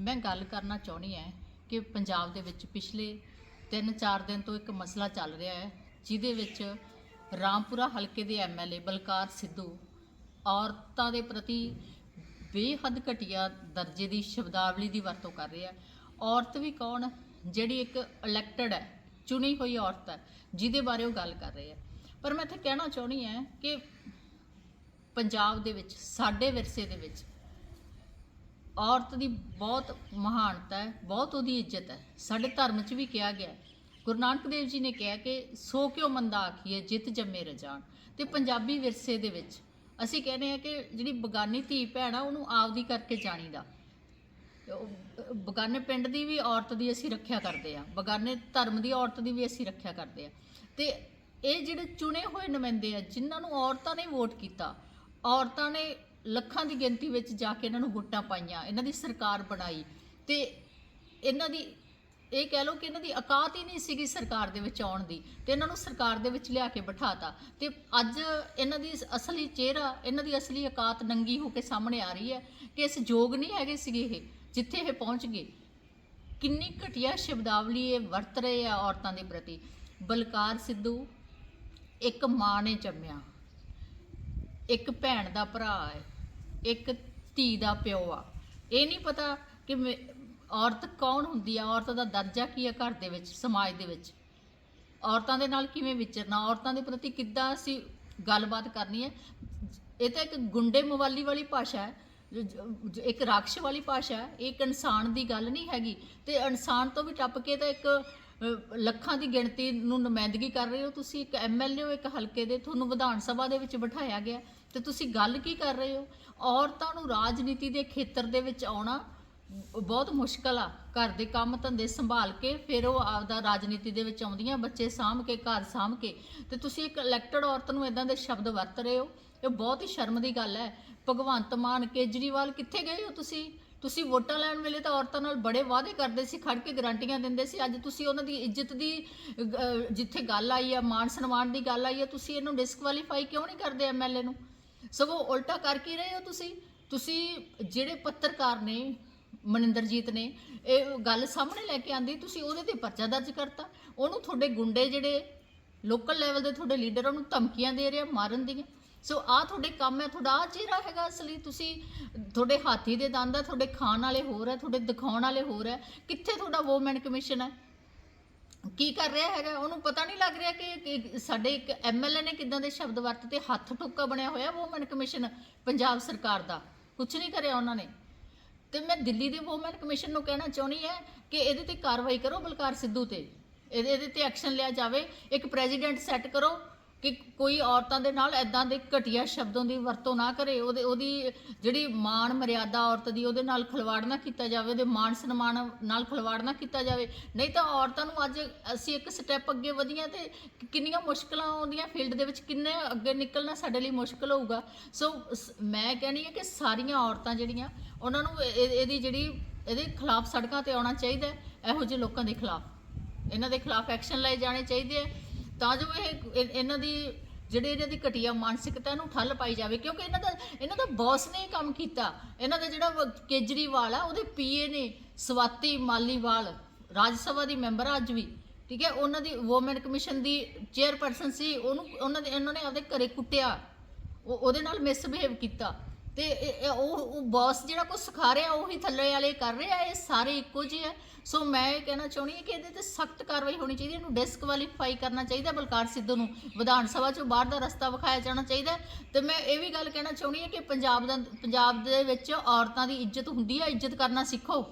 ਮੈਂ ਗੱਲ ਕਰਨਾ ਚਾਹੁੰਦੀ ਹਾਂ ਕਿ ਪੰਜਾਬ ਦੇ ਵਿੱਚ ਪਿਛਲੇ 3-4 ਦਿਨ ਤੋਂ ਇੱਕ ਮਸਲਾ ਚੱਲ ਰਿਹਾ ਹੈ, ਜਿਹਦੇ ਵਿੱਚ ਰਾਮਪੁਰਾ ਹਲਕੇ ਦੇ ਐਮਐਲਏ ਬਲਕਾਰ ਸਿੱਧੂ ਔਰਤਾਂ ਦੇ ਪ੍ਰਤੀ ਬੇਹੱਦ ਘਟੀਆ ਦਰਜੇ ਦੀ ਸ਼ਬਦਾਵਲੀ ਦੀ ਵਰਤੋਂ ਕਰ ਰਿਹਾ ਹੈ। ਔਰਤ ਵੀ ਕੌਣ? ਜਿਹੜੀ ਇੱਕ ਇਲੈਕਟਡ ਹੈ, ਚੁਣੀ ਹੋਈ ਔਰਤ ਹੈ, ਜਿਹਦੇ ਬਾਰੇ ਉਹ ਗੱਲ ਕਰ ਰਹੇ ਹੈ। ਪਰ ਮੈਂ ਇੱਥੇ ਕਹਿਣਾ ਚਾਹੁੰਦੀ ਹਾਂ ਕਿ ਪੰਜਾਬ ਦੇ ਵਿੱਚ, ਸਾਡੇ ਵਿਰਸੇ ਦੇ ਵਿੱਚ ਔਰਤ ਦੀ ਬਹੁਤ ਮਹਾਨਤਾ ਹੈ, ਬਹੁਤ ਉਹਦੀ ਇੱਜ਼ਤ ਹੈ। ਸਾਡੇ ਧਰਮ 'ਚ ਵੀ ਕਿਹਾ ਗਿਆ ਗੁਰੂ ਨਾਨਕ ਦੇਵ ਜੀ ਨੇ ਕਿਹਾ ਕਿ ਸੋ ਕਿਉ ਮੰਦਾ ਆਖੀਏ ਜਿਤ ਜੰਮੇ ਰਜਾਨ। ਤੇ ਪੰਜਾਬੀ ਵਿਰਸੇ ਦੇ ਵਿੱਚ ਅਸੀਂ ਕਹਿੰਦੇ ਆ ਕਿ ਜਿਹੜੀ ਬਗਾਨੀ ਧੀ ਭੈਣ ਆ, ਉਹਨੂੰ ਆਪਦੀ ਕਰਕੇ ਜਾਣੀਦਾ। ਉਹ, ਬਗਾਨੇ ਪਿੰਡ ਦੀ ਵੀ ਔਰਤ ਦੀ ਅਸੀਂ ਰੱਖਿਆ ਕਰਦੇ ਆ ਬਗਾਨੇ ਧਰਮ ਦੀ ਔਰਤ ਦੀ ਵੀ ਅਸੀਂ ਰੱਖਿਆ ਕਰਦੇ ਆ ਤੇ ਇਹ ਜਿਹੜੇ ਚੁਣੇ ਹੋਏ ਨੁਮਾਇੰਦੇ ਆ, ਜਿਨ੍ਹਾਂ ਨੂੰ ਔਰਤਾਂ ਨੇ ਵੋਟ ਕੀਤਾ, ਔਰਤਾਂ ਨੇ ਲੱਖਾਂ ਦੀ ਗਿਣਤੀ ਵਿੱਚ ਜਾ ਕੇ ਇਹਨਾਂ ਨੂੰ ਵੋਟਾਂ ਪਾਈਆਂ, ਇਹਨਾਂ ਦੀ ਸਰਕਾਰ ਬਣਾਈ ਤੇ ਇਹਨਾਂ ਦੀ ਇਹ ਕਹਿ ਲਓ ਕਿ ਇਹਨਾਂ ਦੀ ਔਕਾਤ ਹੀ ਨਹੀਂ ਸੀਗੀ ਸਰਕਾਰ ਦੇ ਵਿੱਚ ਆਉਣ ਦੀ ਤੇ ਇਹਨਾਂ ਨੂੰ ਸਰਕਾਰ ਦੇ ਵਿੱਚ ਲਿਆ ਕੇ ਬਿਠਾਤਾ ਤੇ ਅੱਜ ਇਹਨਾਂ ਦੀ ਅਸਲੀ ਚਿਹਰਾ, ਇਹਨਾਂ ਦੀ ਅਸਲੀ ਔਕਾਤ ਨੰਗੀ ਹੋ ਕੇ ਸਾਹਮਣੇ ਆ ਰਹੀ ਹੈ ਕਿ ਇਸ ਯੋਗ ਨਹੀਂ ਹੈਗੇ ਸੀਗੇ ਇਹ, ਜਿੱਥੇ ਇਹ ਪਹੁੰਚ ਗਏ। ਕਿੰਨੀ ਘਟੀਆ ਸ਼ਬਦਾਵਲੀ ਇਹ ਵਰਤ ਰਹੇ ਆ ਔਰਤਾਂ ਦੇ ਪ੍ਰਤੀ। ਬਲਕਾਰ ਸਿੱਧੂ, ਇੱਕ ਮਾਂ ਨੇ ਜੰਮਿਆ, ਇੱਕ ਭੈਣ ਦਾ ਭਰਾ ਹੈ। ਇੱਕ ਧੀ ਦਾ ਪਿਓ ਆ। ਇਹ ਨਹੀਂ ਪਤਾ ਕਿ ਮੇ- ਔਰਤ ਕੌਣ ਹੁੰਦੀ ਆ, ਔਰਤ ਦਾ ਦਰਜਾ ਕੀ ਆ ਘਰ ਦੇ ਵਿੱਚ, ਸਮਾਜ ਦੇ ਵਿੱਚ। ਔਰਤਾਂ ਦੇ ਨਾਲ ਕਿਵੇਂ ਵਿਚਰਨਾ, ਔਰਤਾਂ ਦੇ ਪ੍ਰਤੀ ਕਿੱਦਾਂ ਅਸੀਂ ਗੱਲਬਾਤ ਕਰਨੀ ਹੈ? ਇਹ ਤਾਂ ਇੱਕ ਗੁੰਡੇ ਮਵਾਲੀ ਵਾਲੀ ਭਾਸ਼ਾ ਹੈ, ਜੋ- ਜੋ- ਜੋ ਇੱਕ ਰਾਖਸ਼ ਵਾਲੀ ਭਾਸ਼ਾ ਹੈ। ਇਹ ਇੱਕ ਇਨਸਾਨ ਦੀ ਗੱਲ ਨਹੀਂ ਹੈਗੀ ਤੇ ਇਨਸਾਨ ਤੋਂ ਵੀ ਟੱਪ ਕੇ ਤਾਂ ਇੱਕ ਲੱਖਾਂ ਦੀ ਗਿਣਤੀ ਨੂੰ ਨੁਮਾਇੰਦਗੀ ਕਰ ਰਹੇ ਹੋ ਤੁਸੀਂ, ਇੱਕ ਐਮਐਲਏ ਹੋ, ਇੱਕ ਹਲਕੇ ਦੇ, ਤੁਹਾਨੂੰ ਵਿਧਾਨ ਸਭਾ ਦੇ ਵਿੱਚ ਬਿਠਾਇਆ ਗਿਆ। ਤੇ ਤੁਸੀਂ ਗੱਲ ਕੀ ਕਰ ਰਹੇ ਹੋ? ਔਰਤਾਂ ਨੂੰ ਰਾਜਨੀਤੀ ਦੇ ਖੇਤਰ ਦੇ ਵਿੱਚ ਆਉਣਾ ਬਹੁਤ ਮੁਸ਼ਕਲ ਆ। ਘਰ ਦੇ ਕੰਮ ਧੰਦੇ ਸੰਭਾਲ ਕੇ ਫਿਰ ਉਹ ਆਪਦਾ ਰਾਜਨੀਤੀ ਦੇ ਵਿੱਚ ਆਉਂਦੀਆਂ, ਬੱਚੇ ਸਾਂਭ ਕੇ, ਘਰ ਸਾਂਭ ਕੇ। ਤੇ ਤੁਸੀਂ ਇੱਕ ਇਲੈਕਟਡ ਔਰਤ ਨੂੰ ਇਦਾਂ ਦੇ ਸ਼ਬਦ ਵਰਤ ਰਹੇ ਹੋ। ਇਹ ਬਹੁਤ ਹੀ ਸ਼ਰਮ ਦੀ ਗੱਲ ਹੈ। ਭਗਵੰਤ ਮਾਨ ਕੇਜਰੀਵਾਲ ਕਿੱਥੇ ਗਏ ਹੋ ਤੁਸੀਂ? ਤੁਸੀਂ ਵੋਟਾਂ ਲੈਣ ਵੇਲੇ ਤਾਂ ਔਰਤਾਂ ਨਾਲ ਬੜੇ ਵਾਅਦੇ ਕਰਦੇ ਸੀ ਖੜ ਕੇ ਗਰੰਟੀਆਂ ਦਿੰਦੇ ਸੀ। ਅੱਜ ਤੁਸੀਂ ਉਹਨਾਂ ਦੀ ਇੱਜ਼ਤ ਦੀ ਅਹ, ਜਿੱਥੇ ਗੱਲ ਆਈ ਆ ਮਾਨ ਸਨਮਾਨ ਦੀ ਗੱਲ ਆਈ ਆ ਤੁਸੀਂ ਇਹਨੂੰ ਡਿਸਕੁਆਲੀਫਾਈ ਕਿਉਂ ਨਹੀਂ ਕਰਦੇ ਐਮਐਲਏ ਨੂੰ? ਸਗੋਂ ਉਲਟਾ ਕਰ ਕੀ ਰਹੇ ਹੋ ਤੁਸੀਂ? ਤੁਸੀਂ ਜਿਹੜੇ ਪੱਤਰਕਾਰ ਨੇ ਮਨਿੰਦਰਜੀਤ ਨੇ ਇਹ ਗੱਲ ਸਾਹਮਣੇ ਲੈ ਕੇ ਆਂਦੀ ਤੁਸੀਂ ਉਹਦੇ ਤੇ ਪਰਚਾ ਦਰਜ ਕਰਤਾ। ਉਹਨੂੰ ਤੁਹਾਡੇ ਗੁੰਡੇ ਜਿਹੜੇ ਲੋਕਲ ਲੈਵਲ ਦੇ ਤੁਹਾਡੇ ਲੀਡਰ ਉਹਨੂੰ ਧਮਕੀਆਂ ਦੇ ਰਹੇ ਆ ਮਾਰਨ ਦੀਆਂ। ਸੋ ਆ ਤੁਹਾਡੇ ਕੰਮ ਹੈ, ਤੁਹਾਡਾ ਆ ਚਿਹਰਾ ਹੈਗਾ ਅਸਲੀ। ਤੁਸੀਂ ਤੁਹਾਡੇ ਹਾਥੀ ਦੇ ਦੰਦ ਆ ਤੁਹਾਡੇ ਖਾਣ ਵਾਲੇ ਹੋਰ ਹੈ, ਤੁਹਾਡੇ ਦਿਖਾਉਣ ਵਾਲੇ ਹੋਰ ਹੈ। ਕਿੱਥੇ ਤੁਹਾਡਾ ਵੋਮੈਨ ਕਮਿਸ਼ਨ ਹੈ? ਕੀ ਕਰ ਰਿਹਾ ਹੈਗਾ? ਉਹਨੂੰ ਪਤਾ ਨਹੀਂ ਲੱਗ ਰਿਹਾ ਕਿ ਸਾਡੇ ਇੱਕ ਐਮਐਲਏ ਨੇ ਕਿਦਾਂ ਦੇ ਸ਼ਬਦ ਵਰਤ 'ਤੇ ਹੱਥ ਠੋਕਾ ਬਣਿਆ ਹੋਇਆ ਵੋਮੈਨ ਕਮਿਸ਼ਨ ਪੰਜਾਬ ਸਰਕਾਰ ਦਾ। ਕੁਝ ਨਹੀਂ ਕਰਿਆ ਉਹਨਾਂ ਨੇ। ਤੇ ਮੈਂ ਦਿੱਲੀ ਦੇ ਵੋਮੈਨ ਕਮਿਸ਼ਨ ਨੂੰ ਕਹਿਣਾ ਚਾਹੁੰਦੀ ਹੈ ਕਿ ਇਹਦੇ ਤੇ ਕਾਰਵਾਈ ਕਰੋ ਬਲਕਾਰ ਸਿੱਧੂ ਤੇ। ਇਹਦੇ ਇਹਦੇ ਤੇ ਐਕਸ਼ਨ ਲਿਆ ਜਾਵੇ। ਇੱਕ ਪ੍ਰੈਜ਼ੀਡੈਂਟ ਸੈੱਟ ਕਰੋ। ਕਿ ਕੋਈ ਔਰਤਾਂ ਦੇ ਨਾਲ ਐਦਾਂ ਦੇ ਘਟੀਆ ਸ਼ਬਦਾਂ ਦੀ ਵਰਤੋਂ ਨਾ ਕਰੇ, ਉਹਦੇ, ਉਹਦੀ ਜਿਹੜੀ ਮਾਣ ਮਰਿਆਦਾ ਔਰਤ ਦੀ, ਉਹਦੇ ਨਾਲ ਖਿਲਵਾੜ ਨਾ ਕੀਤਾ ਜਾਵੇ, ਉਹਦੇ ਮਾਣ ਸਨਮਾਨ ਨਾਲ ਖਿਲਵਾੜ ਨਾ ਕੀਤਾ ਜਾਵੇ। ਨਹੀਂ ਤਾਂ ਔਰਤਾਂ ਨੂੰ ਅੱਜ ਅਸੀਂ ਇੱਕ ਸਟੈਪ ਅੱਗੇ ਵਧੀਆਂ ਤੇ ਕਿੰਨੀਆਂ ਮੁਸ਼ਕਲਾਂ ਆਉਂਦੀਆਂ, ਫੀਲਡ ਦੇ ਵਿੱਚ ਕਿੰਨੇ ਅੱਗੇ ਨਿਕਲਣਾ ਸਾਡੇ ਲਈ ਮੁਸ਼ਕਲ ਹੋਊਗਾ। ਸੋ ਸ- ਮੈਂ ਕਹਿੰਦੀ ਹਾਂ ਕਿ ਸਾਰੀਆਂ ਔਰਤਾਂ ਜਿਹੜੀਆਂ, ਉਹਨਾਂ ਨੂੰ ਇਹ- ਇਹਦੀ ਜਿਹੜੀ, ਇਹਦੇ ਖਿਲਾਫ ਸੜਕਾਂ ਤੇ ਆਉਣਾ ਚਾਹੀਦਾ, ਇਹੋ ਜਿਹੇ ਲੋਕਾਂ ਦੇ ਖਿਲਾਫ। ਇਹਨਾਂ ਦੇ ਖਿਲਾਫ ਐਕਸ਼ਨ ਲਏ ਜਾਣੇ ਚਾਹੀਦੇ ਆ। ਤਾਂ ਜੋ ਇਹ ਇਹ- ਇਹਨਾਂ ਦੀ, ਜਿਹੜੇ ਇਹਨਾਂ ਦੀ ਘਟੀਆ ਮਾਨਸਿਕਤਾ ਨੂੰ ਠੱਲ ਪਾਈ ਜਾਵੇ, ਕਿਉਂਕਿ ਇਹਨਾਂ ਦਾ ਇਹਨਾਂ ਦਾ ਬੌਸ ਨੇ ਇਹ ਕੰਮ ਕੀਤਾ। ਇਹਨਾਂ ਦਾ ਜਿਹੜਾ ਵ- ਕੇਜਰੀਵਾਲ ਆ, ਉਹਦੇ ਪੀਏ ਨੇ ਸਵਾਤੀ ਮਾਲੀਵਾਲ, ਰਾਜ ਸਭਾ ਦੀ ਮੈਂਬਰ ਆ ਅੱਜ ਵੀ। ਠੀਕ ਹੈ, ਉਹਨਾਂ ਦੀ ਵੂਮਨ ਕਮਿਸ਼ਨ ਦੀ ਚੇਅਰਪਰਸਨ ਸੀ, ਉਹਨੂੰ, ਉਹਨਾਂ ਦੇ, ਇਹਨਾਂ ਨੇ ਆਪਦੇ ਘਰੇ ਕੁੱਟਿਆ। ਉਹ, ਉਹਦੇ ਨਾਲ ਮਿਸਬਿਹੇਵ ਕੀਤਾ। ਤੇ ਇਹ- ਇਹ ਉਹ ਉਹ ਬੌਸ ਜਿਹੜਾ ਕੁਝ ਸਿਖਾ ਰਿਹਾ, ਉਹੀ ਥੱਲੇ ਵਾਲੇ ਕਰ ਰਿਹਾ ਇਹ ਸਾਰੇ ਇੱਕੋ ਜਿਹੇ ਆ। ਸੋ ਮੈਂ ਇਹ ਕਹਿਣਾ ਚਾਹੁੰਦੀ ਹਾਂ ਕਿ ਇਹਦੇ ਤੇ ਸਖਤ ਕਾਰਵਾਈ ਹੋਣੀ ਚਾਹੀਦੀ ਹੈ, ਇਹਨੂੰ ਡਿਸਕੁਆਲੀਫਾਈ ਕਰਨਾ ਚਾਹੀਦਾ ਬਲਕਾਰ ਸਿੱਧੂ ਨੂੰ। ਵਿਧਾਨ ਸਭਾ ਚੋਂ ਬਾਹਰ ਦਾ ਰਸਤਾ ਵਿਖਾਇਆ ਜਾਣਾ ਚਾਹੀਦਾ ਹੈ। ਤੇ ਮੈਂ ਇਹ ਵੀ ਗੱਲ ਕਹਿਣਾ ਚਾਹੁੰਦੀ ਹਾਂ ਕਿ ਪੰਜਾਬ ਦਾ, ਪੰਜਾਬ ਦੇ ਵਿੱਚ ਔਰਤਾਂ ਦੀ ਇੱਜ਼ਤ ਹੁੰਦੀ ਹੈ, ਇੱਜ਼ਤ ਕਰਨਾ ਸਿੱਖੋ।